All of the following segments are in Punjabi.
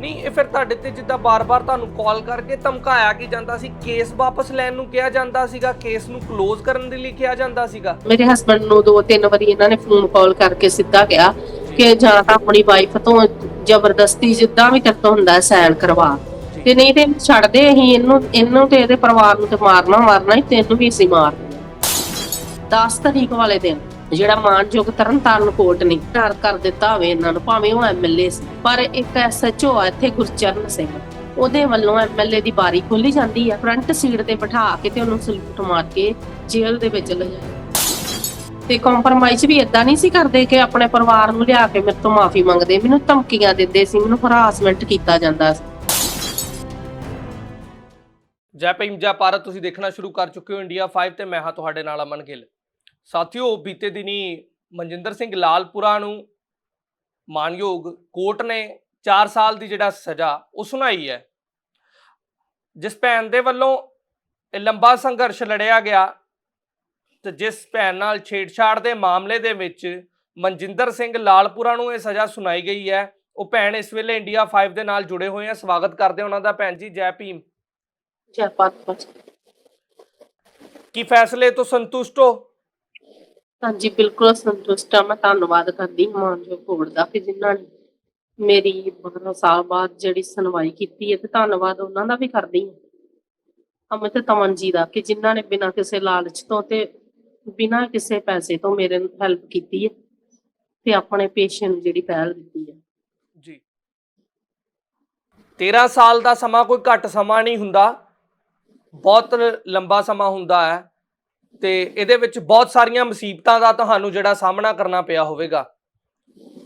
ਨਹੀਂ ਇਹ ਫਿਰ ਤੁਹਾਡੇ ਤੇ ਜਿੱਦਾਂ ਬਾਰ-ਬਾਰ ਤੁਹਾਨੂੰ ਕਾਲ ਕਰਕੇ ਧਮਕਾਇਆ ਕੀ ਜਾਂਦਾ ਸੀ ਕੇਸ ਵਾਪਸ ਲੈਣ ਨੂੰ ਕਿਹਾ ਜਾਂਦਾ ਸੀਗਾ ਕੇਸ ਨੂੰ ਕਲੋਜ਼ ਕਰਨ ਦੇ ਲਈ ਕਿਹਾ ਜਾਂਦਾ ਸੀਗਾ? ਮੇਰੇ ਹਸਬੰਡ ਨੂੰ ਦੋ ਤਿੰਨ ਵਾਰੀ ਇਹਨਾਂ ਨੇ ਫੋਨ ਕਾਲ ਕਰਕੇ ਸਿੱਧਾ ਕਿਹਾ ਕਿ ਜਾਂ ਤਾਂ ਆਪਣੀ ਵਾਈਫ ਤੋਂ ਜ਼ਬਰਦਸਤੀ ਜਿੱਦਾਂ ਵੀ ਤੇਰੇ ਤੋਂ ਹੁੰਦਾ ਸਾਈਨ ਕਰਵਾ। ਤੇ ਨਹੀਂ ਤੇ ਇਹਨੂੰ ਛੱਡ ਦੇ ਅਸੀਂ ਇਹਨੂੰ ਇਹਨੂੰ ਤੇ ਇਹਦੇ ਪਰਿਵਾਰ ਨੂੰ ਤੇ ਮਾਰਨਾ ਮਾਰਨਾ ਹੀ ਤੈਨੂੰ ਵੀ ਅਸੀਂ ਮਾਰ। 10 ਤਰੀਕ ਵਾਲੇ ਦਿਨ ਜਿਹੜਾ ਮਾਨਯੋਗ ਤਰਨਤਾਰਨ ਕੋਰਟ ਨੇ ਘਰ ਕਰ ਦਿੱਤਾ ਹੋਵੇ ਇਹਨਾਂ ਨੂੰ, ਭਾਵੇਂ ਉਹ ਐਮਐਲਏ ਸੀ। ਪਰ ਇੱਕ ਐਸਐਚਓ ਆ ਇੱਥੇ ਗੁਰਚਰਨ ਸਿੰਘ, ਉਹਦੇ ਵੱਲੋਂ ਐਮਐਲਏ ਦੀ ਬਾਰੀ ਖੋਲੀ ਜਾਂਦੀ ਆ, ਫਰੰਟ ਸੀਟ ਤੇ ਬਿਠਾ ਕੇ ਤੇ ਉਹਨੂੰ ਸਲੂਟ ਮਾਰ ਕੇ ਜੇਲ੍ਹ ਦੇ ਵਿੱਚ ਲੈ ਜਾਂਦੇ ਤੇ ਕੰਪਰਮਾਈਜ਼ ਵੀ ਇਦਾਂ ਨਹੀਂ ਸੀ ਕਰਦੇ ਕਿ ਆਪਣੇ ਪਰਿਵਾਰ ਨੂੰ ਲਿਆ ਕੇ ਮੇਰੇ ਤੋਂ ਮਾਫੀ ਮੰਗਦੇ। ਮੈਨੂੰ ਧਮਕੀਆਂ ਦਿੰਦੇ ਸੀ, ਮੈਨੂੰ ਹਰਾਸਮੈਂਟ ਕੀਤਾ ਜਾਂਦਾ ਸੀ। ਜੈ ਭੀਮ, ਜੈ ਭਾਰਤ, ਤੁਸੀਂ ਦੇਖਣਾ ਸ਼ੁਰੂ ਕਰ ਚੁੱਕੇ ਹੋ ਇੰਡੀਆ 5 ਤੇ ਮੈਂ ਹਾਂ ਤੁਹਾਡੇ ਨਾਲ ਅਮਨ ਗਿੱਲ। ਸਾਥੀਓ ਬੀਤੇ ਦਿਨੀ ਮਨਜਿੰਦਰ ਸਿੰਘ ਲਾਲਪੁਰਾ ਨੂੰ ਮਾਨਯੋਗ ਕੋਰਟ ਨੇ 4 ਸਾਲ ਦੀ ਜਿਹੜਾ ਸਜ਼ਾ ਉਹ ਸੁਣਾਈ ਹੈ। ਜਿਸ ਭੈਣ ਦੇ ਵੱਲੋਂ ਇਹ ਲੰਬਾ ਸੰਘਰਸ਼ ਲੜਿਆ ਗਿਆ ਤੇ ਜਿਸ ਭੈਣ ਨਾਲ ਛੇੜਛਾੜ ਦੇ ਮਾਮਲੇ ਦੇ ਵਿੱਚ ਮਨਜਿੰਦਰ ਸਿੰਘ ਲਾਲਪੁਰਾ ਨੂੰ ਇਹ ਸਜ਼ਾ ਸੁਣਾਈ ਗਈ ਹੈ। ਉਹ ਭੈਣ ਇਸ ਵੇਲੇ ਇੰਡੀਆ 5 ਦੇ ਨਾਲ ਜੁੜੇ ਹੋਏ ਆ। ਸਵਾਗਤ ਕਰਦੇ ਉਹਨਾਂ ਦਾ। ਭੈਣ ਜੀ ਜੈ ਭੀਮ। ਜੈ ਭਾਰਤ ਕੀ ਫੈਸਲੇ ਤੋਂ ਸੰਤੁਸ਼ਟ ਹੋ? ਹਾਂਜੀ, ਬਿਲਕੁਲ ਸੰਤੁਸ਼ਟ ਹਾਂ। ਮੈਂ ਧੰਨਵਾਦ ਕਰਦੀ ਹਾਂ ਮਾਨਯੋਗ ਕੋਰਟ ਦਾ ਕਿ ਜਿਨ੍ਹਾਂ ਨੇ ਮੇਰੀ 12 ਸਾਲ ਬਾਅਦ ਜਿਹੜੀ ਸੁਣਵਾਈ ਕੀਤੀ ਹੈ ਤੇ ਧੰਨਵਾਦ ਉਹਨਾਂ ਦਾ ਵੀ ਕਰਦੀ ਹਾਂ। ਅਮਿਤ ਤਮਨ ਜੀ ਦਾ ਕਿ ਜਿਨ੍ਹਾਂ ਨੇ ਬਿਨਾਂ ਕਿਸੇ ਲਾਲਚ ਤੋਂ ਤੇ ਬਿਨਾਂ ਕਿਸੇ ਪੈਸੇ ਤੋਂ ਮੇਰੇ ਹੈਲਪ ਕੀਤੀ ਹੈ ਤੇ ਆਪਣੇ ਪੇਸ਼ੇ ਨੂੰ ਜਿਹੜੀ ਪਹਿਲ ਦਿੱਤੀ ਹੈ। ਜੀ। 13 ਸਾਲ ਦਾ ਸਮਾਂ ਕੋਈ ਘੱਟ ਸਮਾਂ ਨਹੀਂ ਹੁੰਦਾ। ਬਹੁਤ ਲੰਬਾ ਸਮਾਂ ਹੁੰਦਾ ਹੈ। ਤੇ ਇਹਦੇ ਵਿੱਚ ਬਹੁਤ ਸਾਰੀਆਂ ਮੁਸੀਬਤਾਂ ਦਾ ਤੁਹਾਨੂੰ ਜਿਹੜਾ ਸਾਹਮਣਾ ਕਰਨਾ ਪਿਆ ਹੋਵੇਗਾ।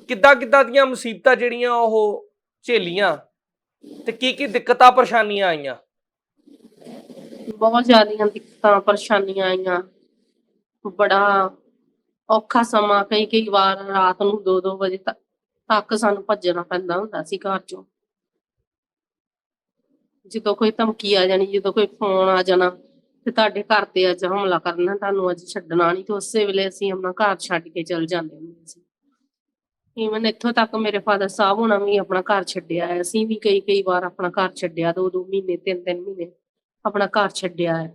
ਕਿੱਦਾਂ ਕਿੱਦਾਂ ਦੀਆਂ ਮੁਸੀਬਤਾਂ ਜਿਹੜੀਆਂ ਉਹ ਝੇਲੀਆਂ ਤੇ ਕੀ ਕੀ ਦਿੱਕਤਾਂ ਪਰੇਸ਼ਾਨੀਆਂ ਆਈਆਂ? ਬਹੁਤ ਜ਼ਿਆਦੀਆਂ ਦਿੱਕਤਾਂ, ਪਰੇਸ਼ਾਨੀਆਂ ਆਈਆਂ। ਬੜਾ ਔਖਾ ਸਮਾਂ, ਕਈ ਕਈ ਵਾਰ ਰਾਤ ਨੂੰ 2-2 ਵਜੇ ਤੱਕ ਤੱਕ ਸਾਨੂੰ ਭੱਜਣਾ ਪੈਂਦਾ ਹੁੰਦਾ ਸੀ ਘਰ ਚੋਂ। ਜਦੋਂ ਕੋਈ ਧਮਕੀ ਆ ਜਾਣੀ, ਜਦੋਂ ਕੋਈ ਫੋਨ ਆ ਜਾਣਾ ਤੇ ਤੁਹਾਡੇ ਘਰ ਤੇ ਅੱਜ ਹਮਲਾ ਕਰਨਾ, ਤੁਹਾਨੂੰ ਅੱਜ ਛੱਡਣਾ ਨਹੀਂ ਤੇ ਉਸੇ ਵੇਲੇ ਅਸੀਂ ਆਪਣਾ ਘਰ ਛੱਡ ਕੇ ਚਲ ਜਾਂਦੇ ਹੁੰਦੇ ਸੀ। ਈਵਨ ਇੱਥੋਂ ਤੱਕ ਮੇਰੇ ਫਾਦਰ ਸਾਹਿਬ ਹੋਣਾ ਵੀ ਆਪਣਾ ਘਰ ਛੱਡਿਆ ਹੈ। ਅਸੀਂ ਵੀ ਕਈ ਕਈ ਵਾਰ ਆਪਣਾ ਘਰ ਛੱਡਿਆ, ਦੋ ਦੋ ਮਹੀਨੇ, ਤਿੰਨ ਤਿੰਨ ਮਹੀਨੇ ਆਪਣਾ ਘਰ ਛੱਡਿਆ ਹੈ।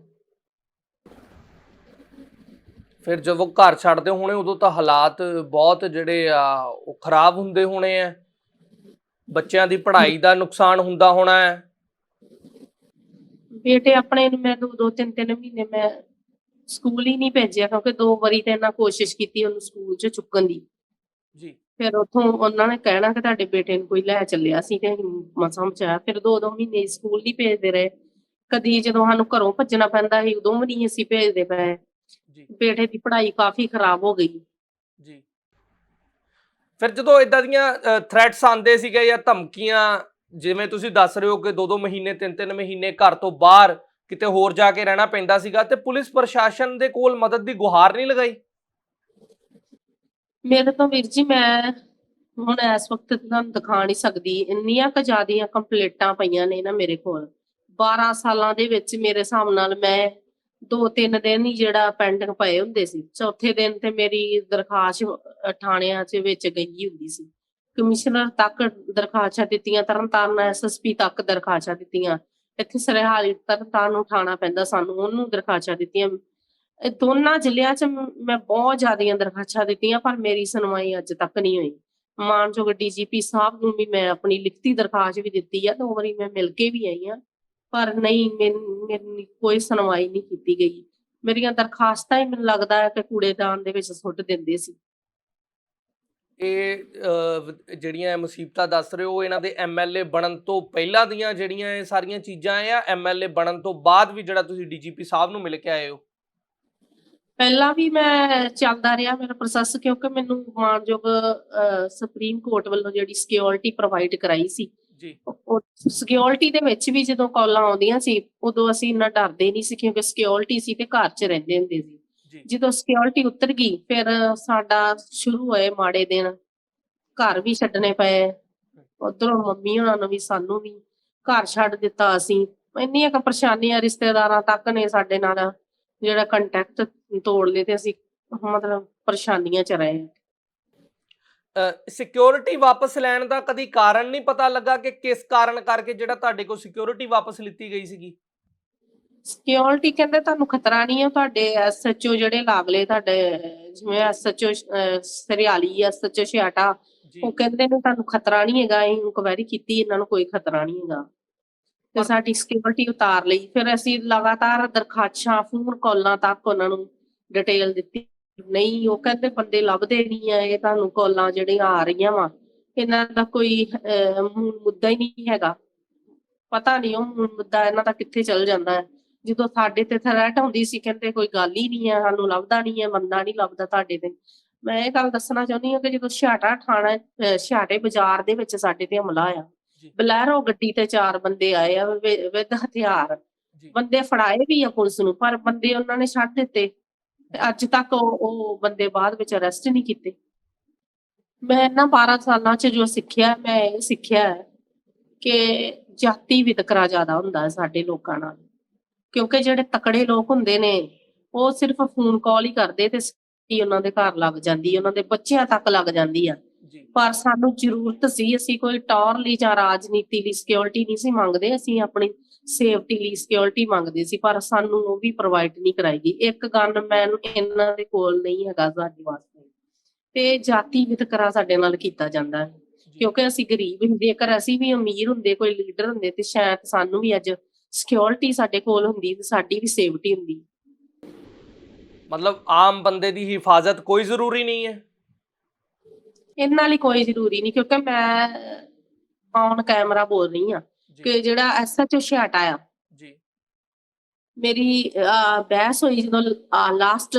ਫਿਰ ਜਦੋਂ ਘਰ ਛੱਡਦੇ ਹੋਣੇ, ਉਦੋਂ ਤਾਂ ਹਾਲਾਤ ਬਹੁਤ ਜਿਹੜੇ ਆ, ਉਹ ਖਰਾਬ ਹੁੰਦੇ ਹੋਣੇ ਆ। ਬੱਚਿਆਂ ਦੀ ਪੜ੍ਹਾਈ ਦਾ ਨੁਕਸਾਨ ਹੁੰਦਾ ਹੋਣਾ ਹੈ। ਬੇਟੇ ਆਪਣੇ ਨੂੰ ਮੈਂ ਦੋ ਦੋ ਤਿੰਨ ਤਿੰਨ ਮਹੀਨੇ ਮੈਂ ਸਕੂਲ ਹੀ ਨਹੀਂ ਭੇਜਿਆ ਕਿਉਂਕਿ ਦੋ ਵਾਰੀ ਤੇ ਇਹਨਾਂ ਕੋਸ਼ਿਸ਼ ਕੀਤੀ ਉਹਨੂੰ ਸਕੂਲ 'ਚ ਚੁੱਕਣ ਦੀ। ਜੀ। ਫਿਰ ਉਥੋਂ ਉਹਨਾਂ ਨੇ ਕਹਿਣਾ ਕਿ ਤੁਹਾਡੇ ਬੇਟੇ ਨੂੰ ਕੋਈ ਲੈ ਚੱਲਿਆ ਸੀ ਤੇ ਮਸਾਂ ਮਚਾਇਆ। ਫਿਰ ਦੋ ਦੋ ਮਹੀਨੇ ਸਕੂਲ ਨਹੀਂ ਭੇਜਦੇ ਰਹੇ। ਕਦੀ ਜਦੋਂ ਸਾਨੂੰ ਘਰੋਂ ਭੱਜਣਾ ਪੈਂਦਾ ਸੀ ਉਦੋਂ ਵੀ ਨਹੀਂ ਅਸੀਂ ਭੇਜਦੇ ਪਏ। ਜੀ। ਬੇਟੇ ਦੀ ਪੜ੍ਹਾਈ ਕਾਫੀ ਖਰਾਬ ਹੋ ਗਈ। ਜੀ। ਫਿਰ ਜਦੋਂ ਇਦਾਂ ਦੀਆਂ ਥ੍ਰੈਟਸ ਆਉਂਦੇ ਸੀਗੇ ਜਾਂ ਧਮਕੀਆਂ ਜਿਵੇਂ ਤੁਸੀਂ ਦੱਸ ਰਹੇ ਹੋ ਕਿ ਦੋ ਦੋ ਮਹੀਨੇ ਤਿੰਨ ਤਿੰਨ ਮਹੀਨੇ ਘਰ ਤੋਂ ਬਾਹਰ ਕਿਤੇ ਹੋਰ ਜਾ ਕੇ ਰਹਿਣਾ ਪੈਂਦਾ ਸੀਗਾ ਤੇ ਪੁਲਿਸ ਪ੍ਰਸ਼ਾਸਨ ਦੇ ਕੋਲ ਮਦਦ ਦੀ ਗੁਹਾਰ ਨਹੀਂ ਲਗਾਈ? ਮੇਰੇ ਤੋਂ ਵੀਰ ਜੀ, ਮੈਂ ਹੁਣ ਇਸ ਵਕਤ ਤੁਹਾਨੂੰ ਦਿਖਾ ਨਹੀਂ ਸਕਦੀ। ਇੰਨੀਆਂ ਕੁ ਜ਼ਿਆਦੀਆਂ ਕੰਪਲੇਂਟਾਂ ਪਈਆਂ ਨੇ ਨਾ ਮੇਰੇ ਕੋਲ। 12 ਸਾਲਾਂ ਦੇ ਵਿੱਚ ਮੇਰੇ ਹਿਸਾਬ ਨਾਲ ਮੈਂ ਦੋ ਤਿੰਨ ਦਿਨ ਹੀ ਜਿਹੜਾ ਪੈਂਡਿੰਗ ਪਏ ਹੁੰਦੇ ਸੀ। ਚੌਥੇ ਦਿਨ ਤੇ ਮੇਰੀ ਦਰਖਾਸਤ ਥਾਣਿਆਂ 'ਚ ਵਿੱਚ ਗਈ ਹੁੰਦੀ ਸੀ। ਕਮਿਸ਼ਨਰ ਤੱਕ ਦਰਖਾਸਤਾਂ ਦਿੱਤੀਆਂ, ਤਰਨਤਾਰਨ ਐਸਐਸਪੀ ਤੱਕ ਦਰਖਾਸਤਾਂ ਦਿੱਤੀਆਂ। ਇੱਥੇ ਸਰਹਾਲੀ ਤਰਨਤਾਰਨ ਨੂੰ ਉਠਾਉਣਾ ਪੈਂਦਾ ਸਾਨੂੰ, ਉਹਨੂੰ ਦਰਖਾਸਤਾਂ ਦਿੱਤੀਆਂ। ਇਹ ਦੋਨਾਂ ਜ਼ਿਲ੍ਹਿਆਂ 'ਚ ਮੈਂ ਬਹੁਤ ਜ਼ਿਆਦੀਆਂ ਦਰਖਾਸਤਾਂ ਦਿੱਤੀਆਂ, ਪਰ ਮੇਰੀ ਸੁਣਵਾਈ ਅੱਜ ਤੱਕ ਨਹੀਂ ਹੋਈ। ਮਾਨਯੋਗ ਡੀਜੀਪੀ ਸਾਹਿਬ ਨੂੰ ਵੀ ਮੈਂ ਆਪਣੀ ਲਿਖਤੀ ਦਰਖਾਸਤ ਵੀ ਦਿੱਤੀ ਆ, ਦੋ ਵਾਰੀ ਮੈਂ ਮਿਲ ਕੇ ਵੀ ਆਈ ਆ, ਪਰ ਨਹੀਂ ਮੈਨ- ਮੇਰੀ ਕੋਈ ਸੁਣਵਾਈ ਨਹੀਂ ਕੀਤੀ ਗਈ। ਮੇਰੀਆਂ ਦਰਖਾਸਤਾਂ ਹੀ ਮੈਨੂੰ ਲੱਗਦਾ ਹੈ ਕਿ ਕੂੜੇਦਾਨ ਦੇ ਵਿੱਚ ਸੁੱਟ ਦਿੰਦੇ ਸੀ। ਇਹ ਜਿਹੜੀਆਂ ਮੁਸੀਬਤਾਂ ਦੱਸ ਰਹੇ ਹੋ ਇਹਨਾਂ ਦੇ ਐਮਐਲਏ ਬਣਨ ਤੋਂ ਪਹਿਲਾਂ ਦੀਆਂ ਜਿਹੜੀਆਂ ਇਹ ਸਾਰੀਆਂ ਚੀਜ਼ਾਂ ਆ ਐਮਐਲਏ ਬਣਨ ਤੋਂ ਬਾਅਦ ਵੀ ਜਿਹੜਾ ਤੁਸੀਂ ਡੀਜੀਪੀ ਸਾਹਿਬ ਨੂੰ ਮਿਲ ਕੇ ਆਏ ਹੋ? ਪਹਿਲਾਂ ਵੀ ਮੈਂ ਚੱਲਦਾ ਰਿਹਾ ਮੇਰਾ ਪ੍ਰੋਸੈਸ ਕਿਉਂਕਿ ਮੈਨੂੰ ਮਾਨਯੋਗ ਸੁਪਰੀਮ ਕੋਰਟ ਵੱਲੋਂ ਜਿਹੜੀ ਸਿਕਿਉਰਿਟੀ ਪ੍ਰੋਵਾਈਡ ਕਰਾਈ ਸੀ। ਜੀ। ਸਿਕਿਉਰਿਟੀ ਦੇ ਵਿੱਚ ਵੀ ਜਦੋਂ ਕਾਲਾਂ ਆਉਂਦੀਆਂ ਸੀ ਉਦੋਂ ਅਸੀਂ ਇੰਨਾ ਡਰਦੇ ਨਹੀਂ ਸੀ ਕਿਉਂਕਿ ਸਿਕਿਉਰਿਟੀ ਸੀ ਤੇ ਘਰ 'ਚ ਰਹਿੰਦੇ ਹੁੰਦੇ ਸੀ। ਜਦੋਂ ਸਿਕਿਉਰਿਟੀ ਉਤਰ ਗਈ ਫਿਰ ਸਾਡਾ ਸ਼ੁਰੂ ਹੋਏ ਮਾੜੇ ਦਿਨ। ਘਰ ਵੀ ਛੱਡਣੇ ਪਏ। ਉਧਰੋਂ ਮੰਮੀ ਉਹਨਾਂ ਨੂੰ ਵੀ ਸਾਨੂੰ ਵੀ। ਘਰ ਛੱਡ ਦਿੱਤਾ ਅਸੀਂ। ਇੰਨੀਆਂ ਕੁ ਪਰੇਸ਼ਾਨੀਆਂ ਰਿਸ਼ਤੇਦਾਰਾਂ ਤੱਕ ਨੇ ਸਾਡੇ ਨਾਲ ਜਿਹੜਾ ਕੰਟੈਕਟ ਤੋੜ ਲਏ ਤੇ ਅਸੀਂ ਮਤਲਬ ਪਰੇਸ਼ਾਨੀਆਂ ਚ ਰਹੇ। ਸਿਕਿਉਰਿਟੀ ਵਾਪਸ ਲੈਣ ਦਾ ਕਦੀ ਕਾਰਨ ਨਹੀਂ ਪਤਾ ਲੱਗਾ ਕਿ ਕਿਸ ਕਾਰਨ ਕਰਕੇ ਜਿਹੜਾ ਤੁਹਾਡੇ ਕੋਲ ਸਿਕਿਉਰਿਟੀ ਵਾਪਸ ਲਿੱਤੀ ਗਈ ਸੀਗੀ? ਸਿਕਿਉਰਿਟੀ ਕਹਿੰਦੇ ਤੁਹਾਨੂੰ ਖਤਰਾ ਨਹੀਂ ਹੈ ਤੁਹਾਡੇ ਐਸਐਚਓ ਜਿਹੜੇ ਲਾਗਲੇ ਤੁਹਾਡੇ ਜਿਵੇਂ ਐਸਐਚਓ ਸਰਿਆਲੀ ਐਸਐਚਓ ਛਿਆਟਾ ਉਹ ਕਹਿੰਦੇ ਨੇ ਤੁਹਾਨੂੰ ਖਤਰਾ ਨਹੀਂ ਹੈਗਾ ਅਸੀਂ ਇਨਕੁਆਇਰੀ ਕੀਤੀ ਇਹਨਾਂ ਨੂੰ ਕੋਈ ਖਤਰਾ ਨਹੀਂ ਹੈਗਾ। ਤੇ ਸਾਡੀ ਸਿਕਿਉਰਿਟੀ ਉਤਾਰ ਲਈ ਫਿਰ ਅਸੀਂ ਲਗਾਤਾਰ ਦਰਖਾਸ਼ਾਂ ਫੋਨ ਕਾਲਾਂ ਤੱਕ ਉਹਨਾਂ ਨੂੰ ਡਿਟੇਲ ਦਿੱਤੀ। ਨਹੀਂ ਉਹ ਕਹਿੰਦੇ ਬੰਦੇ ਲੱਭਦੇ ਨਹੀਂ ਆ ਇਹ ਤੁਹਾਨੂੰ ਕਾਲਾਂ ਜਿਹੜੀਆਂ ਆ ਰਹੀਆਂ ਵਾ ਇਹਨਾਂ ਦਾ ਕੋਈ ਮੁੱਦਾ ਹੀ ਨਹੀਂ ਹੈਗਾ। ਪਤਾ ਨਹੀਂ ਉਹ ਮੂਲ ਮੁੱਦਾ ਇਹਨਾਂ ਦਾ ਕਿੱਥੇ ਚਲ ਜਾਂਦਾ ਹੈ। ਜਦੋਂ ਸਾਡੇ ਤੇ ਥ੍ਰੈਟ ਹੁੰਦੀ ਸੀ ਕਹਿੰਦੇ ਕੋਈ ਗੱਲ ਹੀ ਨਹੀਂ ਹੈ ਸਾਨੂੰ ਲੱਭਦਾ ਨਹੀਂ ਹੈ ਬੰਦਾ ਨਹੀਂ ਲੱਭਦਾ ਤੁਹਾਡੇ ਤੇ। ਮੈਂ ਇਹ ਗੱਲ ਦੱਸਣਾ ਚਾਹੁੰਦੀ ਹਾਂ ਕਿ ਜਦੋਂ ਛਿਆਟਾ ਥਾਣਾ ਛਿਆਟੇ ਬਾਜ਼ਾਰ ਦੇ ਵਿੱਚ ਸਾਡੇ ਤੇ ਹਮਲਾ ਆਇਆ। ਬਲੈਰੋ ਗੱਡੀ ਤੇ ਚਾਰ ਬੰਦੇ ਆਏ ਆ ਵਿਦ ਹਥਿਆਰ। ਬੰਦੇ ਫੜਾਏ ਵੀ ਆ ਪੁਲਿਸ ਨੂੰ ਪਰ ਬੰਦੇ ਉਹਨਾਂ ਨੇ ਛੱਡ ਦਿੱਤੇ। ਤੇ ਅੱਜ ਤੱਕ ਉਹ ਬੰਦੇ ਬਾਅਦ ਵਿੱਚ ਅਰੈਸਟ ਨਹੀਂ ਕੀਤੇ। ਮੈਂ ਇਹਨਾਂ 12 ਸਾਲਾਂ 'ਚ ਜੋ ਸਿੱਖਿਆ ਮੈਂ ਇਹ ਸਿੱਖਿਆ ਕਿ ਜਾਤੀ ਵਿਤਕਰਾ ਜ਼ਿਆਦਾ ਹੁੰਦਾ ਹੈ ਸਾਡੇ ਲੋਕਾਂ ਨਾਲ। ਕਿਉਂਕਿ ਜਿਹੜੇ ਤਕੜੇ ਲੋਕ ਹੁੰਦੇ ਨੇ ਉਹ ਸਿਰਫ ਫੋਨ ਕਾਲ ਹੀ ਕਰਦੇ ਤੇ ਸਿੱਧੀ ਉਹਨਾਂ ਦੇ ਘਰ ਲੱਗ ਜਾਂਦੀ ਉਹਨਾਂ ਦੇ ਬੱਚਿਆਂ ਤੱਕ ਲੱਗ ਜਾਂਦੀ ਆ। ਪਰ ਸਾਨੂੰ ਜ਼ਰੂਰਤ ਸੀ ਅਸੀਂ ਕੋਈ ਟੌਰ ਲਈ ਜਾਂ ਰਾਜਨੀਤੀ ਲਈ ਸਿਕਿਉਰਿਟੀ ਨਹੀਂ ਸੀ ਮੰਗਦੇ ਅਸੀਂ ਆਪਣੀ ਸੇਫਟੀ ਲਈ ਸਿਕਿਉਰਿਟੀ ਮੰਗਦੇ ਸੀ ਪਰ ਸਾਨੂੰ ਉਹ ਵੀ ਪ੍ਰੋਵਾਈਡ ਨਹੀਂ ਕਰਾਈ ਗਈ। ਇੱਕ ਗਨਮੈਨ ਇਹਨਾਂ ਦੇ ਕੋਲ ਨਹੀਂ ਹੈਗਾ ਸਾਡੇ ਵਾਸਤੇ। ਤੇ ਜਾਤੀ ਵਿਤਕਰਾ ਸਾਡੇ ਨਾਲ ਕੀਤਾ ਜਾਂਦਾ ਹੈ। ਕਿਉਂਕਿ ਅਸੀਂ ਗਰੀਬ ਹੁੰਦੇ ਜੇਕਰ ਅਸੀਂ ਵੀ ਅਮੀਰ ਹੁੰਦੇ ਕੋਈ ਲੀਡਰ ਹੁੰਦੇ ਤੇ ਸ਼ਾਇਦ ਸਾਨੂੰ ਵੀ ਅੱਜ ਸਿਕਿਉਰਿਟੀ ਸਾਡੇ ਕੋਲ ਹੁੰਦੀ ਤੇ ਸਾਡੀ ਵੀ ਸੇਫਟੀ ਹੁੰਦੀ। ਮਤਲਬ ਆਮ ਬੰਦੇ ਦੀ ਹਿਫਾਜ਼ਤ ਕੋਈ ਜ਼ਰੂਰੀ ਨਹੀਂ ਹੈ? ਇਹਨਾਂ ਲਈ ਕੋਈ ਜ਼ਰੂਰੀ ਨਹੀਂ ਕਿਉਂਕਿ ਮੈਂ ਔਨ ਕੈਮਰਾ ਬੋਲ ਰਹੀ ਜੀ। ਕਿ ਜਿਹੜਾ ਐਸਐਚਓ ਛਿਆਟਾ ਆ ਜੀ। ਮੇਰੀ ਬਹਿਸ ਹੋਈ ਜਦੋਂ ਲਾਸਟ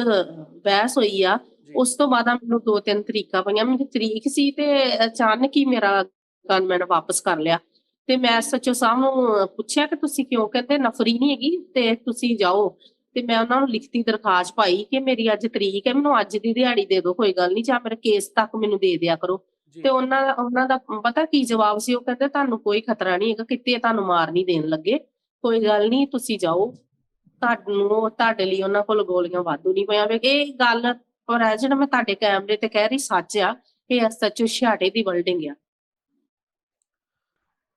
ਬਹਿਸ ਹੋਈ ਆ ਉਸ ਤੋਂ ਬਾਅਦ ਆ ਮੈਨੂੰ ਦੋ ਤਿੰਨ ਤਰੀਕਾਂ ਪਈਆਂ ਮੈਨੂੰ ਤਰੀਕ ਸੀ ਤੇ ਅਚਾਨਕ ਹੀ ਮੇਰਾ ਗਨਮੈਨ ਵਾਪਸ ਕਰ ਲਿਆ। ਤੇ ਮੈਂ ਐਸਐਚਓ ਸਾਹਿਬ ਨੂੰ ਪੁੱਛਿਆ ਕਿ ਤੁਸੀਂ ਕਿਉਂ ਕਹਿੰਦੇ ਨਫਰੀ ਨਹੀਂ ਹੈਗੀ? ਤੇ ਤੁਸੀਂ ਜਾਓ। ਤੇ ਮੈਂ ਉਹਨਾਂ ਨੂੰ ਲਿਖਤੀ ਦਰਖਾਸਤ ਪਾਈ ਕਿ ਮੇਰੀ ਅੱਜ ਤਰੀਕ ਹੈ ਮੈਨੂੰ ਅੱਜ ਦੀ ਦਿਹਾੜੀ ਦੇ ਦਿਓ ਕੋਈ ਗੱਲ ਨਹੀਂ ਜਾਂ ਮੇਰੇ ਕੇਸ ਤੱਕ ਮੈਨੂੰ ਦੇ ਦਿਆ ਕਰੋ। ਤੇ ਉਹਨਾਂ ਦਾ ਉਹਨਾਂ ਦਾ ਪਤਾ ਕੀ ਜਵਾਬ ਸੀ? ਉਹ ਕਹਿੰਦੇ ਤੁਹਾਨੂੰ ਕੋਈ ਖਤਰਾ ਨਹੀਂ ਹੈਗਾ ਕਿਤੇ ਤੁਹਾਨੂੰ ਮਾਰ ਨਹੀਂ ਦੇਣ ਲੱਗੇ। ਕੋਈ ਗੱਲ ਨਹੀਂ ਤੁਸੀਂ ਜਾਓ। ਤੁਹਾਨੂੰ ਤੁਹਾਡੇ ਲਈ ਉਹਨਾਂ ਕੋਲ ਗੋਲੀਆਂ ਵਾਧੂ ਨਹੀਂ ਪਈਆਂ ਵੇ ਇਹ ਗੱਲ ਪ੍ਰੈਜ਼ੈਂਟ ਮੈਂ ਤੁਹਾਡੇ ਕੈਮਰੇ ਤੇ ਕਹਿ ਰਹੀ ਸੱਚ ਆ ਇਹ ਐਸਐਚਓ ਛਿਆਟੇ ਦੀ ਬਿਲਡਿੰਗ ਆ।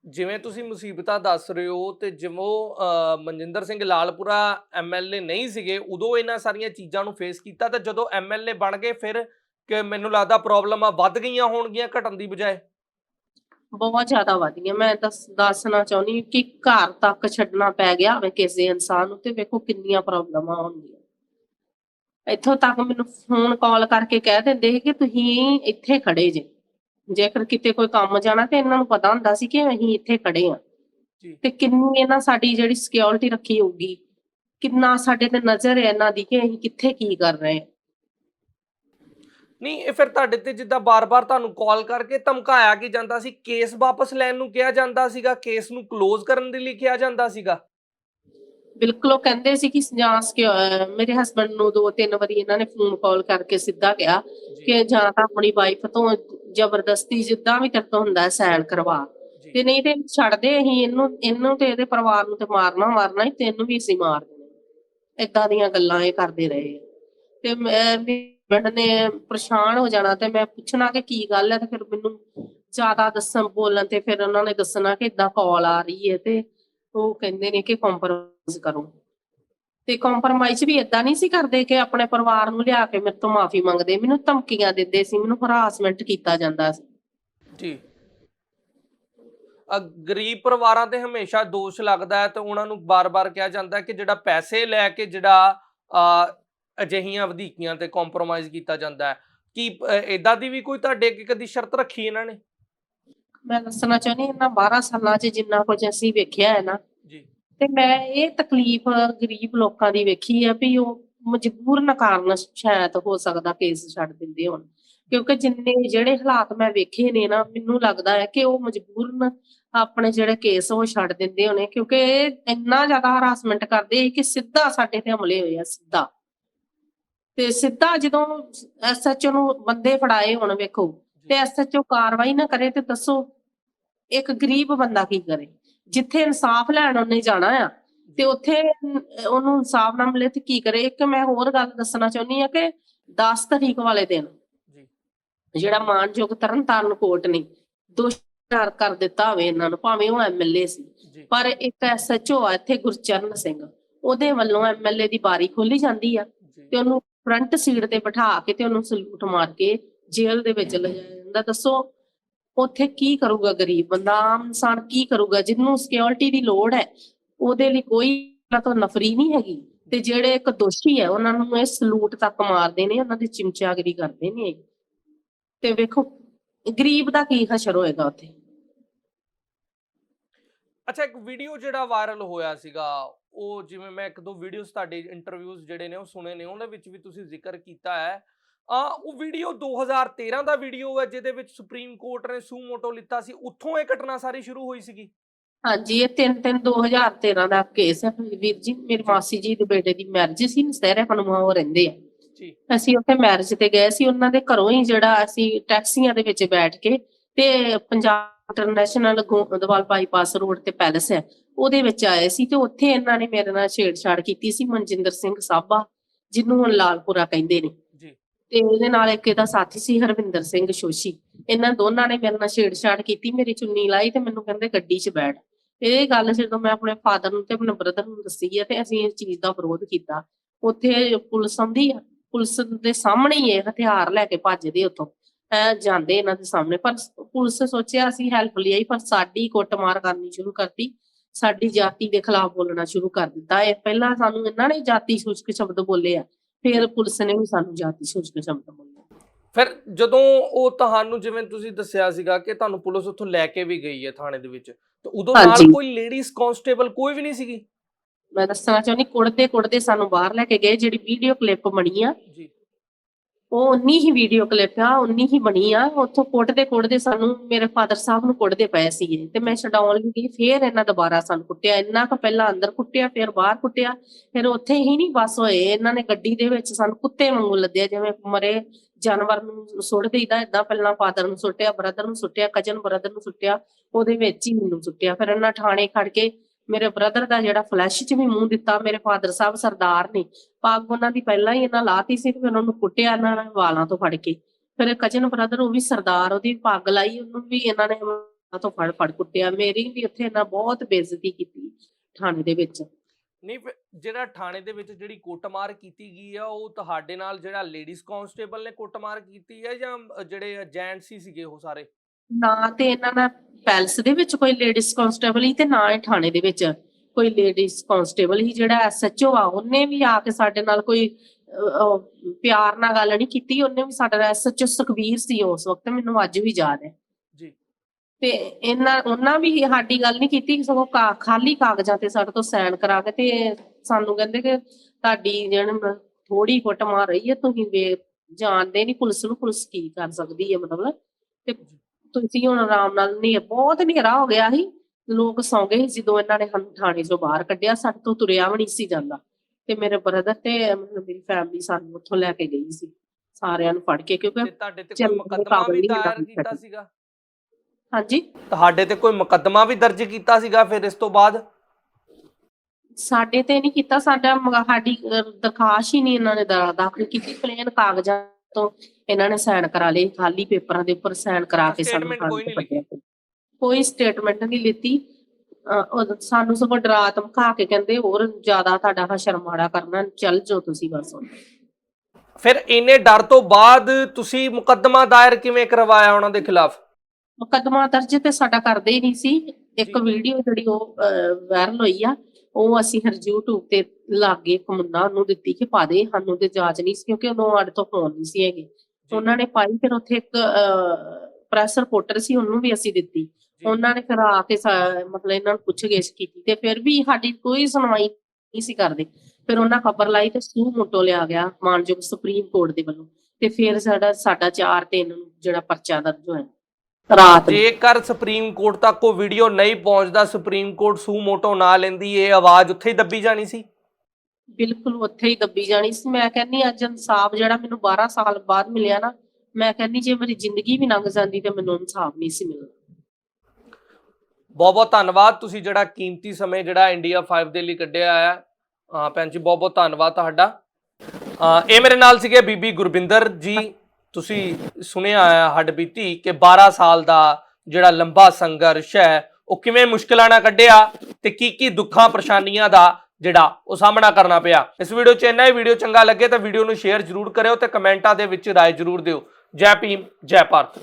ਜਿਵੇਂ ਤੁਸੀਂ ਮੁਸੀਬਤਾਂ ਦੱਸ ਰਹੇ ਹੋ ਤੇ ਜਿਵੇਂ ਮਨਜਿੰਦਰ ਸਿੰਘ ਲਾਲਪੁਰਾ ਐਮਐਲਏ ਨਹੀਂ ਸੀਗੇ, ਉਦੋਂ ਇਹਨਾਂ ਸਾਰੀਆਂ ਚੀਜ਼ਾਂ ਨੂੰ ਫੇਸ ਕੀਤਾ ਤੇ ਜਦੋਂ ਐਮਐਲਏ ਬਣ ਗਏ, ਫਿਰ ਕਿ ਮੈਨੂੰ ਲੱਗਦਾ ਪ੍ਰੋਬਲਮਾਂ ਵੱਧ ਗਈਆਂ ਹੋਣਗੀਆਂ ਘਟਣ ਦੀ ਬਜਾਏ? ਬਹੁਤ ਜ਼ਿਆਦਾ ਵਧੀਆਂ ਮੈਂ ਦੱਸ, ਦੱਸਣਾ ਚਾਹੁੰਦੀ ਕਿ ਘਰ ਤੱਕ ਛੱਡਣਾ ਪੈ ਗਿਆ ਹੋਵੇ ਕਿਸੇ ਇਨਸਾਨ ਨੂੰ ਤੇ ਵੇਖੋ ਕਿੰਨੀਆਂ ਪ੍ਰੋਬਲਮਾਂ ਹੋਣਗੀਆਂ ਇੱਥੋਂ ਤੱਕ ਮੈਨੂੰ ਫੋਨ ਕਾਲ ਕਰਕੇ ਕਹਿ ਦਿੰਦੇ ਕਿ ਤੁਸੀਂ ਇੱਥੇ ਖੜੇ ਜੇ। ਜੇਕਰ ਕਿਤੇ ਕੋਈ ਕੰਮ ਜਾਣਾ ਤੇ ਇਹਨਾਂ ਨੂੰ ਪਤਾ ਹੁੰਦਾ ਸੀ ਕਿ ਅਸੀਂ ਇੱਥੇ ਖੜੇ ਆ। ਤੇ ਕਿੰਨੀ ਇਹਨਾਂ ਸਾਡੀ ਜਿਹੜੀ ਸਿਕਿਉਰਿਟੀ ਰੱਖੀ ਹੋਊਗੀ ਕਿੰਨਾ ਸਾਡੇ ਤੇ ਨਜ਼ਰ ਹੈ ਇਹਨਾਂ ਦੀ ਕਿ ਅਸੀਂ ਕਿੱਥੇ ਕੀ ਕਰ ਰਹੇ ਹਾਂ। ਨਹੀਂ ਇਹ ਫਿਰ ਤੁਹਾਡੇ ਤੇ ਜਿੱਦਾਂ ਬਾਰ-ਬਾਰ ਤੁਹਾਨੂੰ ਕਾਲ ਕਰਕੇ ਧਮਕਾਇਆ ਕੀ ਜਾਂਦਾ ਸੀ ਕੇਸ ਵਾਪਸ ਲੈਣ ਨੂੰ ਕਿਹਾ ਜਾਂਦਾ ਸੀਗਾ ਕੇਸ ਨੂੰ ਕਲੋਜ਼ ਕਰਨ ਦੇ ਲਈ ਕਿਹਾ ਜਾਂਦਾ ਸੀਗਾ। ਬਿਲਕੁਲ ਉਹ ਕਹਿੰਦੇ ਸੀ ਕਿ ਜਾਂ ਸਿਕਿਉ- ਅਹ ਮੇਰੇ ਹਸਬੰਡ ਨੂੰ ਦੋ ਤਿੰਨ ਵਾਰੀ ਇਹਨਾਂ ਨੇ ਫੋਨ ਕਾਲ ਕਰਕੇ ਸਿੱਧਾ ਕਿਹਾ ਕਿ ਜਾਂ ਤਾਂ ਆਪਣੀ ਵਾਈਫ ਤੋਂ ਜ਼ਬਰਦਸਤੀ ਜਿੱਦਾਂ ਵੀ ਤੇਰੇ ਤੋਂ ਹੁੰਦਾ ਸਾਈਨ ਕਰਵਾ। ਤੇ ਨਹੀਂ ਤੇ ਛੱਡ ਦੇ ਅਸੀਂ ਇਹਨੂੰ ਇਹਨੂੰ ਤੇ ਇਹਦੇ ਪਰਿਵਾਰ ਨੂੰ ਤੇ ਮਾਰਨਾ ਮਾਰਨਾ ਹੀ ਤੈਨੂੰ ਵੀ ਅਸੀਂ ਮਾਰ ਦੇਣਾ। ਏਦਾਂ ਦੀਆਂ ਗੱਲਾਂ ਇਹ ਕਰਦੇ ਰਹੇ। ਤੇ ਮੈਂ ਨੇ ਪਰੇਸ਼ਾਨ ਹੋ ਜਾਣਾ ਤੇ ਮੈਂ ਪੁੱਛਣਾ ਕਿ ਕੀ ਗੱਲ ਹੈ ਤੇ ਫਿਰ ਮੈਨੂੰ ਜ਼ਿਆਦਾ ਦੱਸਣ ਬੋਲਣ ਤੇ ਫਿਰ ਉਹਨਾਂ ਨੇ ਦੱਸਣਾ ਕਿ ਇਦਾਂ ਕਾਲ ਆ ਰਹੀ ਹੈ ਤੇ ਉਹ ਕਹਿੰਦੇ ਨੇ ਕਿ ਕੰਪਰੋਮਾਈਜ਼ ਕਰੋ। ਤੇ ਕੰਪਰੋਮਾਈਜ਼ ਵੀ ਇਦਾਂ ਨਹੀਂ ਸੀ ਕਰਦੇ ਕਿ ਆਪਣੇ ਪਰਿਵਾਰ ਨੂੰ ਲਿਆ ਕੇ ਮੇਰੇ ਤੋਂ ਮਾਫੀ ਮੰਗਦੇ। ਮੈਨੂੰ ਧਮਕੀਆਂ ਦਿੰਦੇ ਸੀ, ਮੈਨੂੰ ਹਰਾਸਮੈਂਟ ਕੀਤਾ ਜਾਂਦਾ ਸੀ। ਜੀ। ਗਰੀਬ ਪਰਿਵਾਰਾਂ ਤੇ ਹਮੇਸ਼ਾ ਦੋਸ਼ ਲੱਗਦਾ ਹੈ ਤੇ ਉਹਨਾਂ ਨੂੰ ਬਾਰ-ਬਾਰ ਕਿਹਾ ਜਾਂਦਾ ਹੈ ਕਿ ਜਿਹੜਾ ਪੈਸੇ ਲੈ ਕੇ ਜਿਹੜਾ ਅਜਿਹੀਆਂ ਵਧੀਕੀਆਂ ਤੇ ਕੰਪਰੋਮਾਈਜ਼ ਕੀਤਾ ਜਾਂਦਾ ਹੈ। ਕੀ ਇਦਾਂ ਦੀ ਵੀ ਕੋਈ ਤੁਹਾਡੇ ਅੱਗੇ ਕਦੀ ਸ਼ਰਤ ਰੱਖੀ ਇਹਨਾਂ ਨੇ? ਮੈਂ ਦੱਸਣਾ ਚਾਹੁੰਦੀ ਇਹਨਾਂ 12 ਸਾਲਾਂ 'ਚ ਜਿੰਨਾ ਕੁਝ ਅਸੀਂ ਵੇਖਿਆ ਹੈ ਨਾ ਜੀ। ਤੇ ਮੈਂ ਇਹ ਤਕਲੀਫ ਗਰੀਬ ਲੋਕਾਂ ਦੀ ਵੇਖੀ ਹੈ ਵੀ ਉਹ ਮਜਬੂਰਨ ਕਾਰਨ ਸ਼ਾਇਦ ਹੋ ਸਕਦਾ ਕੇਸ ਛੱਡ ਦਿੰਦੇ ਹੋਣ। ਕਿਉਂਕਿ ਜਿੰਨੇ ਜਿਹੜੇ ਹਾਲਾਤ ਮੈਂ ਵੇਖੇ ਨੇ ਨਾ ਮੈਨੂੰ ਲੱਗਦਾ ਹੈ ਕਿ ਉਹ ਮਜਬੂਰਨ ਆਪਣੇ ਜਿਹੜੇ ਕੇਸ ਉਹ ਛੱਡ ਦਿੰਦੇ ਹੋਣੇ ਕਿਉਂਕਿ ਇਹ ਇੰਨਾ ਜ਼ਿਆਦਾ ਹਰਾਸਮੈਂਟ ਕਰਦੇ ਕਿ ਸਿੱਧਾ ਸਾਡੇ ਤੇ ਹਮਲੇ ਹੋਏ ਆ ਸਿੱਧਾ। ਤੇ ਸਿੱਧਾ ਜਦੋਂ ਐਸਐਚਓ ਨੂੰ ਬੰਦੇ ਫੜਾਏ ਹੁਣ ਵੇਖੋ ਤੇ ਐਸਐਚਓ ਕਾਰਵਾਈ ਨਾ ਕਰੇ ਤੇ ਦੱਸੋ ਇੱਕ ਗਰੀਬ ਬੰਦਾ ਕੀ ਕਰੇ? ਜਿੱਥੇ ਇਨਸਾਫ ਲੈਣ ਉਹਨੇ ਜਾਣਾ ਆ ਤੇ ਉੱਥੇ ਉਹਨੂੰ ਇਨਸਾਫ ਨਾ ਮਿਲੇ ਤੇ ਕੀ ਕਰੇ? ਇੱਕ ਮੈਂ ਹੋਰ ਗੱਲ ਦੱਸਣਾ ਚਾਹੁੰਦੀ ਆ ਕਿ 10 ਤਰੀਕ ਵਾਲੇ ਦਿਨ ਜੀ। ਜਿਹੜਾ ਮਾਨਯੋਗ ਤਰਨਤਾਰਨ ਕੋਰਟ ਨੇ ਦੋਸ਼ੀ ਕਰਾਰ ਕਰ ਦਿੱਤਾ ਹੋਵੇ ਇਹਨਾਂ ਨੂੰ ਭਾਵੇਂ ਉਹ ਐਮਐਲਏ ਸੀ। ਪਰ ਇੱਕ ਐਸਐਚਓ ਆ ਇੱਥੇ ਗੁਰਚਰਨ ਸਿੰਘ ਉਹਦੇ ਵੱਲੋਂ ਐਮਐਲਏ ਦੀ ਬਾਰੀ ਖੋਲੀ ਜਾਂਦੀ ਆ ਤੇ ਉਹਨੂੰ ਫਰੰਟ ਸੀਟ ਤੇ ਬਿਠਾ ਕੇ ਤੇ ਉਹਨੂੰ ਸਲੂਟ ਮਾਰ ਕੇ ਜੇਲ੍ਹ ਦੇ ਵਿੱਚ ਲਿਜਾਇਆ ਜਾਂਦਾ। ਦੱਸੋ ਉੱਥੇ ਕੀ ਕਰੂਗਾ ਗਰੀਬ ਬੰਦਾ? ਆਮ ਇਨਸਾਨ ਕੀ ਕਰੂਗਾ? ਜਿਹਨੂੰ ਸਿਕਿਉਰਿਟੀ ਦੀ ਲੋੜ ਹੈ, ਉਹਦੇ ਲਈ ਕੋਈ ਉਹਨਾਂ ਤੋਂ ਨਫਰੀ ਨਹੀਂ ਹੈਗੀ। ਤੇ ਜਿਹੜੇ ਇੱਕ ਦੋਸ਼ੀ ਹੈ, ਉਹਨਾਂ ਨੂੰ ਇਹ ਸਲੂਟ ਤੱਕ ਮਾਰਦੇ ਨੇ, ਉਹਨਾਂ ਦੀ ਚਿਮਚਾਗਰੀ ਕਰਦੇ ਨੇ ਤੇ ਵੇਖੋ, ਗਰੀਬ ਦਾ ਕੀ ਹਸ਼ਰ ਹੋਏਗਾ ਉੱਥੇ? ਅੱਛਾ, ਇੱਕ ਵੀਡੀਓ ਜਿਹੜਾ ਵਾਇਰਲ ਹੋਇਆ ਸੀਗਾ, ਉਹ ਜਿਵੇਂ ਮੈਂ ਇੱਕ ਦੋ ਵੀਡੀਓਜ਼ ਤੁਹਾਡੇ ਇੰਟਰਵਿਊਜ਼ ਜਿਹੜੇ ਨੇ, ਉਹ ਸੁਣੇ ਨੇ, ਉਹਦੇ ਵਿੱਚ ਵੀ ਤੁਸੀਂ ਜ਼ਿਕਰ ਕੀਤਾ ਹੈ। ਆ ਉਹ ਵੀਡੀਓ 2013 ਦਾ ਵੀਡੀਓ ਹੈ ਜਿਹਦੇ ਵਿੱਚ ਸੁਪਰੀਮ ਕੋਰਟ ਨੇ ਸੂ ਮੋਟੋ ਲਿੱਤਾ ਸੀ ਉੱਥੋਂ ਇਹ ਘਟਨਾ ਸਾਰੀ ਸ਼ੁਰੂ ਹੋਈ ਸੀਗੀ। ਹਾਂਜੀ ਇਹ 3 3 2013 ਦਾ ਕੇਸ ਹੈ ਵੀਰ ਜੀ ਮੇਰੀ ਮਾਸੀ ਜੀ ਦੇ ਬੇਟੇ ਦੀ ਮੈਰਿਜ ਸੀ ਨਸਹਿਰੇ ਹਨੂੰਮਾਨ ਉਹ ਰਹਿੰਦੇ ਆ। ਜੀ। ਅਸੀਂ ਉੱਥੇ ਮੈਰਿਜ ਤੇ ਗਏ ਸੀ ਉਹਨਾਂ ਦੇ ਘਰੋਂ ਹੀ ਜਿਹੜਾ ਅਸੀਂ ਟੈਕਸੀਆਂ ਦੇ ਵਿੱਚ ਬੈਠ ਕੇ ਤੇ Punjab international Goindwal bypass road ਤੇ ਪੈਲਸ ਹੈ ਉਹਦੇ ਵਿੱਚ ਆਏ ਸੀ ਤੇ ਉੱਥੇ ਇਹਨਾਂ ਨੇ ਮੇਰੇ ਨਾਲ ਛੇੜਛਾੜ ਕੀਤੀ ਸੀ ਮਨਜਿੰਦਰ ਸਿੰਘ ਸਾਬਾ ਜਿਹਨੂੰ ਹੁਣ ਲਾਲਪੁਰਾ ਕਹਿੰਦੇ ਨੇ। ਤੇ ਇਹਦੇ ਨਾਲ ਇੱਕ ਇਹਦਾ ਸਾਥੀ ਸੀ ਹਰਵਿੰਦਰ ਸਿੰਘ ਸ਼ੋਸ਼ੀ। ਇਹਨਾਂ ਦੋਨਾਂ ਨੇ ਮੇਰੇ ਨਾਲ ਛੇੜਛਾੜ ਕੀਤੀ, ਮੇਰੀ ਚੁੰਨੀ ਲਾਈ ਤੇ ਮੈਨੂੰ ਕਹਿੰਦੇ ਗੱਡੀ 'ਚ ਬੈਠ। ਇਹ ਗੱਲ ਜਦੋਂ ਮੈਂ ਆਪਣੇ ਫਾਦਰ ਨੂੰ ਤੇ ਆਪਣੇ ਬ੍ਰਦਰ ਨੂੰ ਦੱਸੀ ਹੈ ਤੇ ਅਸੀਂ ਇਸ ਚੀਜ਼ ਦਾ ਵਿਰੋਧ ਕੀਤਾ। ਉੱਥੇ ਪੁਲਿਸ ਆਉਂਦੀ ਆ, ਪੁਲਿਸ ਦੇ ਸਾਹਮਣੇ ਹੀ ਇਹ ਹਥਿਆਰ ਲੈ ਕੇ ਭੱਜਦੇ ਉੱਥੋਂ। ਐ ਜਾਂਦੇ ਇਹਨਾਂ ਦੇ ਸਾਹਮਣੇ, ਪਰ ਪੁਲਿਸ ਸੋਚਿਆ ਅਸੀਂ ਹੈਲਪ ਲਈ ਆਈ, ਪਰ ਸਾਡੀ ਕੁੱਟਮਾਰ ਕਰਨੀ ਸ਼ੁਰੂ ਕਰਤੀ। ਸਾਡੀ ਜਾਤੀ ਦੇ ਖਿਲਾਫ ਬੋਲਣਾ ਸ਼ੁਰੂ ਕਰ ਦਿੱਤਾ। ਇਹ ਪਹਿਲਾਂ ਸਾਨੂੰ ਇਹਨਾਂ ਨੇ ਜਾਤੀ ਸੂਚਕ ਸ਼ਬਦ ਬੋਲੇ ਆ। ਫਿਰ ਪੁਲਿਸ ਨੇ ਵੀ ਸਾਨੂੰ ਜਾਤੀ ਸੂਚਕ ਸ਼ਬਦ ਬੋਲੇ ਫਿਰ ਜਦੋਂ ਉਹ ਤੁਹਾਨੂੰ ਜਿਵੇਂ ਤੁਸੀਂ ਦੱਸਿਆ ਸੀਗਾ ਕਿ ਤੁਹਾਨੂੰ ਪੁਲਿਸ ਉੱਥੋਂ ਲੈ ਕੇ ਵੀ ਗਈ ਹੈ ਥਾਣੇ ਦੇ ਵਿੱਚ ਤੇ ਉਦੋਂ ਹਾਂਜੀ। ਨਾਲ ਕੋਈ ਲੇਡੀਜ਼ ਕਾਂਸਟੇਬਲ ਕੋਈ ਵੀ ਨਹੀਂ ਸੀਗੀ? ਮੈਂ ਦੱਸਣਾ ਚਾਹੁੰਦੀ ਕੁੜਦੇ ਕੁੜਦੇ ਸਾਨੂੰ ਬਾਹਰ ਲੈ ਕੇ ਗਏ ਜਿਹੜੀ ਵੀਡੀਓ ਕਲਿੱਪ ਬਣੀ ਆ ਜੀ। ਉਹ ਉਨੀ ਹੀ ਵੀਡੀਓ ਕਲਿੱਪ ਆ, ਉਨੀ ਹੀ ਬਣੀ ਆ। ਉੱਥੋਂ ਕੁੱਟਦੇ ਕੁੱਟਦੇ ਸਾਨੂੰ ਮੇਰੇ ਫਾਦਰ ਸਾਹਿਬ ਨੂੰ ਕੁੱਟਦੇ ਪਏ ਸੀਗੇ ਤੇ ਮੈਂ ਛਡਾਉਣ ਲਈ ਗਈ ਫੇਰ ਇਹਨਾਂ ਦੁਬਾਰਾ ਸਾਨੂੰ ਕੁੱਟਿਆ। ਇੰਨਾ ਕੁ ਪਹਿਲਾਂ ਅੰਦਰ ਕੁੱਟਿਆ, ਫਿਰ ਬਾਹਰ ਕੁੱਟਿਆ। ਫਿਰ ਉੱਥੇ ਹੀ ਨਹੀਂ ਬਸ ਹੋਏ। ਇਹਨਾਂ ਨੇ ਗੱਡੀ ਦੇ ਵਿੱਚ ਸਾਨੂੰ ਕੁੱਤੇ ਵਾਂਗੂ ਲੱਦਿਆ, ਜਿਵੇਂ ਮਰੇ ਜਾਨਵਰ ਨੂੰ ਸੁੱਟ ਦੇਈਦਾ ਏਦਾਂ ਪਹਿਲਾਂ ਫਾਦਰ ਨੂੰ ਸੁੱਟਿਆ ਬ੍ਰਦਰ ਨੂੰ ਸੁੱਟਿਆ ਕਜਨ ਬ੍ਰਦਰ ਨੂੰ ਸੁੱਟਿਆ, ਉਹਦੇ ਵਿੱਚ ਹੀ ਮੈਨੂੰ ਸੁੱਟਿਆ। ਫਿਰ ਇਹਨਾਂ ਥਾਣੇ ਖੜ ਕੇ ਮੇਰੇ ਬ੍ਰਦਰ ਦਾ ਜਿਹੜਾ ਫਲੈਸ਼ 'ਚ ਵੀ ਮੂੰਹ ਦਿੱਤਾ, ਮੇਰੇ ਫਾਦਰ ਸਾਹਿਬ ਸਰਦਾਰ ਨੇ। ਪੱਗ ਉਹਨਾਂ ਦੀ ਪਹਿਲਾਂ ਹੀ ਇਹਨਾਂ ਲਾਤੀ ਸੀ ਤੇ ਫਿਰ ਉਹਨੂੰ ਕੁੱਟਿਆ ਇਹਨਾਂ ਨੇ ਵਾਲਾਂ ਤੋਂ ਫੜ ਕੇ। ਫਿਰ ਕਜਨ ਬ੍ਰਦਰ ਉਹ ਵੀ ਸਰਦਾਰ, ਉਹਦੀ ਪੱਗ ਲਾਈ, ਉਹਨੂੰ ਵੀ ਇਹਨਾਂ ਨੇ ਤੋਂ ਫੜ ਫੜ ਕੁੱਟਿਆ। ਮੇਰੀ ਵੀ ਉੱਥੇ ਇਹਨਾਂ ਬਹੁਤ ਬੇਇੱਜ਼ਤੀ ਕੀਤੀ ਥਾਣੇ ਦੇ ਵਿੱਚ। ਨਹੀਂ ਜਿਹੜਾ ਥਾਣੇ ਦੇ ਵਿੱਚ ਜਿਹੜੀ ਕੁੱਟਮਾਰ ਕੀਤੀ ਗਈ ਆ, ਉਹ ਤੁਹਾਡੇ ਨਾਲ ਜਿਹੜਾ ਲੇਡੀਜ਼ ਕਾਂਸਟੇਬਲ ਨੇ ਕੁੱਟਮਾਰ ਕੀਤੀ ਹੈ ਜਾਂ ਜਿਹੜੇ ਜੈਂਟਸ ਹੀ ਸੀਗੇ ਉਹ ਸਾਰੇ? ਨਾ ਤੇ ਇਹਨਾਂ ਦਾ ਪੈਲਸ ਦੇ ਵਿੱਚ ਕੋਈ ਲੇਡੀਜ਼ ਕਾਂਸਟੇਬਲ ਹੀ ਤੇ ਨਾ ਹੀ ਥਾਣੇ ਦੇ ਵਿੱਚ ਕੋਈ ਲੇਡੀਜ਼ ਕਾਂਸਟੇਬਲ ਹੀ ਜਿਹੜਾ ਐਸਐਚਓ ਆ ਉਹਨੇ ਵੀ ਆ ਕੇ ਸਾਡੇ ਨਾਲ ਕੋਈ ਪਿਆਰ ਨਾਲ ਗੱਲ ਨਹੀਂ ਕੀਤੀ ਉਹਨੇ ਵੀ ਸਾਡਾ ਐਸਐਚਓ ਸੁਖਬੀਰ ਸੀ ਉਸ ਵਕਤ ਮੈਨੂੰ ਅੱਜ ਵੀ ਯਾਦ ਹੈ। ਜੀ। ਤੇ ਇਹਨਾਂ ਉਹਨਾਂ ਵੀ ਸਾਡੀ ਗੱਲ ਨਹੀਂ ਕੀਤੀ ਸਗੋਂ ਖਾਲੀ ਕਾਗਜ਼ਾਂ ਤੇ ਸਾਡੇ ਤੋਂ ਸਾਈਨ ਕਰਾ ਕੇ ਤੇ ਸਾਨੂੰ ਕਹਿੰਦੇ ਕਿ ਤੁਹਾਡੀ ਜਿਹੜੀ ਥੋੜੀ ਕੁੱਟ ਮਾਰ ਰਹੀ ਹੈ ਤੁਸੀਂ ਵੇ ਜਾਣਦੇ ਨਹੀਂ ਪੁਲਿਸ ਨੂੰ ਪੁਲਿਸ ਕੀ ਕਰ ਸਕਦੀ ਹੈ ਮਤਲਬ। ਤੇ ਤੁਸੀਂ ਹੁਣ ਆਰਾਮ ਨਾਲ ਨਹੀਂ ਬਹੁਤ ਹਨੇਰਾ ਹੋ ਗਿਆ ਸੀ। ਲੋਕ ਸੌਂ ਗਏ ਜਦੋਂ ਇਹਨਾਂ ਨੇ ਸਾਨੂੰ ਥਾਣੇ ਚੋਂ ਬਾਹਰ ਕੱਢਿਆ ਸਾਡੇ ਤੋਂ ਤੁਰਿਆ ਵੀ ਨਹੀਂ ਸੀ ਜਾਂਦਾ। ਤੇ ਮੇਰੇ ਬ੍ਰਦਰ ਤੇ ਮੇਰੀ ਫੈਮਿਲੀ ਸਾਨੂੰ ਉੱਥੋਂ ਲੈ ਕੇ ਗਈ ਸੀ ਸਾਰਿਆਂ ਨੂੰ ਫੜ ਕੇ ਕਿਉਂਕਿ ਤੇ ਤੁਹਾਡੇ ਤੇ ਕੋਈ ਮੁਕੱਦਮਾ ਵੀ ਨਹੀਂ ਦਾਇਰ ਕਰਨਾ ਕੀਤਾ ਚਾਹੀਦਾ। ਸੀਗਾ? ਹਾਂਜੀ? ਤੁਹਾਡੇ ਤੇ ਕੋਈ ਮੁਕੱਦਮਾ ਵੀ ਦਰਜ ਕੀਤਾ ਸੀਗਾ ਫਿਰ ਇਸ ਤੋਂ ਬਾਅਦ? ਸਾਡੇ ਤੇ ਨਹੀਂ ਕੀਤਾ ਸਾਡਾ ਸਾਡੀ ਅਹ, ਦਰਖਾਸਤ ਹੀ ਨਹੀਂ ਇਹਨਾਂ ਨੇ ਦਾਖਲ ਕੀਤੀ ਪਲੇਨ ਕਾਗਜ਼ਾਂ ਤੋਂ ਇਹਨਾਂ ਨੇ ਸਾਈਨ ਕਰਾ ਲਏ ਖਾਲੀ ਪੇਪਰਾਂ ਦੇ ਉੱਪਰ ਸਾਈਨ ਕਰਾ ਕੇ ਸਾਨੂੰ ਕੋਈ ਸਟੇਟਮੈਂਟ ਨਹੀਂ ਲਿੱਤੀ। ਸਾਨੂੰ ਸਗੋਂ ਡਰਾ ਧਮਕਾ ਕੇ ਕਹਿੰਦੇ ਹੋਰ ਜ਼ਿਆਦਾ ਤੁਹਾਡਾ ਹਸ਼ਰ ਮਾੜਾ ਕਰਨਾ ਚੱਲ ਜਾਓ ਤੁਸੀਂ ਬਸ। ਫਿਰ ਇੰਨੇ ਡਰ ਤੋਂ ਬਾਅਦ ਤੁਸੀਂ ਮੁਕੱਦਮਾ ਦਾਇਰ ਕਿਵੇਂ ਕਰਵਾਇਆ ਉਹਨਾਂ ਦੇ ਖਿਲਾਫ? ਮੁਕੱਦਮਾ ਦਰਜ ਤੇ ਸਾਡਾ ਕਰਦੇ ਹੀ ਨਹੀਂ ਸੀ। ਇੱਕ ਜੀ। ਵੀਡੀਓ ਜਿਹੜੀ ਉਹ ਵਾਇਰਲ ਹੋਈ ਆ। ਉਹ ਅਸੀਂ ਹਰ YouTube ਤੇ ਲਾਗੇ ਇੱਕ ਮੁੰਡਾ ਉਹਨੂੰ ਦਿੱਤੀ ਕਿ ਪਾ ਦੇ ਸਾਨੂੰ ਤੇ ਜਾਂਚ ਨਹੀਂ ਸੀ ਕਿਉਂਕਿ ਉਦੋਂ ਸਾਡੇ ਤੋਂ ਫੋਨ ਨਹੀਂ ਸੀ ਹੈਗੇ। ਉਹਨਾਂ ਨੇ ਪਾਈ ਫਿਰ ਉੱਥੇ ਇੱਕ ਪ੍ਰੈਸ ਰਿਪੋਰਟਰ ਸੀ ਉਹਨੂੰ ਵੀ ਅਸੀਂ ਦਿੱਤੀ। ਉਹਨਾਂ ਨੇ ਫਿਰ ਆ ਕੇ ਮਤਲਬ ਇਹਨਾਂ ਨੂੰ ਪੁੱਛਗਿੱਛ ਕੀਤੀ ਤੇ ਫਿਰ ਵੀ ਸਾਡੀ ਕੋਈ ਸੁਣਵਾਈ ਨਹੀਂ ਸੀ ਕਰਦੇ। ਫਿਰ ਉਹਨਾਂ ਖਬਰ ਲਾਈ ਤੇ ਸੂ ਮੁੱਟੋ ਲਿਆ ਗਿਆ ਮਾਨਯੋਗ ਸੁਪਰੀਮ ਕੋਰਟ ਦੇ ਵੱਲੋਂ। ਤੇ ਫਿਰ ਸਾਡਾ ਸਾਡਾ 4 3 ਨੂੰ ਜਿਹੜਾ ਪਰਚਾ ਦਰਜ ਹੋਇਆ। ਰਾਤ ਨੂੰ। ਜੇਕਰ ਸੁਪਰੀਮ ਕੋਰਟ ਤੱਕ ਉਹ ਵੀਡੀਓ ਨਹੀਂ ਪਹੁੰਚਦਾ ਸੁਪਰੀਮ ਕੋਰਟ ਸੂ ਮੋਟੋ ਨਾ ਲੈਂਦੀ ਇਹ ਆਵਾਜ਼ ਉੱਥੇ ਹੀ ਦੱਬੀ ਜਾਣੀ ਸੀ? ਬਿਲਕੁਲ ਉੱਥੇ ਹੀ ਦੱਬੀ ਜਾਣੀ ਸੀ। ਮੈਂ ਕਹਿੰਨੀ ਅੱਜ ਇਨਸਾਫ ਜਿਹੜਾ ਮੈਨੂੰ 12 ਸਾਲ ਬਾਅਦ ਮਿਲਿਆ ਨਾ ਮੈਂ ਕਹਿੰਨੀ ਜੇ ਮੇਰੀ ਜ਼ਿੰਦਗੀ ਵੀ ਲੰਘ ਜਾਂਦੀ ਤੇ ਮੈਨੂੰ ਇਨਸਾਫ ਨਹੀਂ ਸੀ ਮਿਲਣਾ। ਬਹੁਤ ਬਹੁਤ ਧੰਨਵਾਦ ਤੁਸੀਂ ਜਿਹੜਾ ਕੀਮਤੀ ਸਮੇਂ ਜਿਹੜਾ ਇੰਡੀਆ 5 ਦੇ ਲਈ ਕੱਢਿਆ ਹੈ ਅਹ ਭੈਣ ਜੀ ਬਹੁਤ ਬਹੁਤ ਧੰਨਵਾਦ ਤੁਹਾਡਾ। ਇਹ ਮੇਰੇ ਨਾਲ ਸੀਗੇ ਬੀਬੀ ਗੁਰਬਿੰਦਰ ਜੀ। ਤੁਸੀਂ ਸੁਣਿਆ ਹੈ ਹੱਡਬੀਤੀ ਕਿ 12 ਸਾਲ ਦਾ ਜਿਹੜਾ ਲੰਬਾ ਸੰਘਰਸ਼ ਹੈ, ਉਹ ਕਿਵੇਂ ਮੁਸ਼ਕਲਾਂ ਨਾਲ ਕੱਢਿਆ ਤੇ ਕੀ ਕੀ ਦੁੱਖਾਂ ਪਰੇਸ਼ਾਨੀਆਂ ਦਾ ਜਿਹੜਾ ਉਹ ਸਾਹਮਣਾ ਕਰਨਾ ਪਿਆ। ਇਸ ਵੀਡੀਓ 'ਚ ਇੰਨਾ ਹੀ। ਵੀਡੀਓ ਚੰਗਾ ਲੱਗੇ ਤਾਂ ਵੀਡੀਓ ਨੂੰ ਸ਼ੇਅਰ ਜ਼ਰੂਰ ਕਰਿਓ ਤੇ ਕਮੈਂਟਾਂ ਦੇ ਵਿੱਚ ਰਾਏ ਜ਼ਰੂਰ ਦਿਓ। ਜੈ ਭੀਮ, ਜੈ ਭਾਰਤ।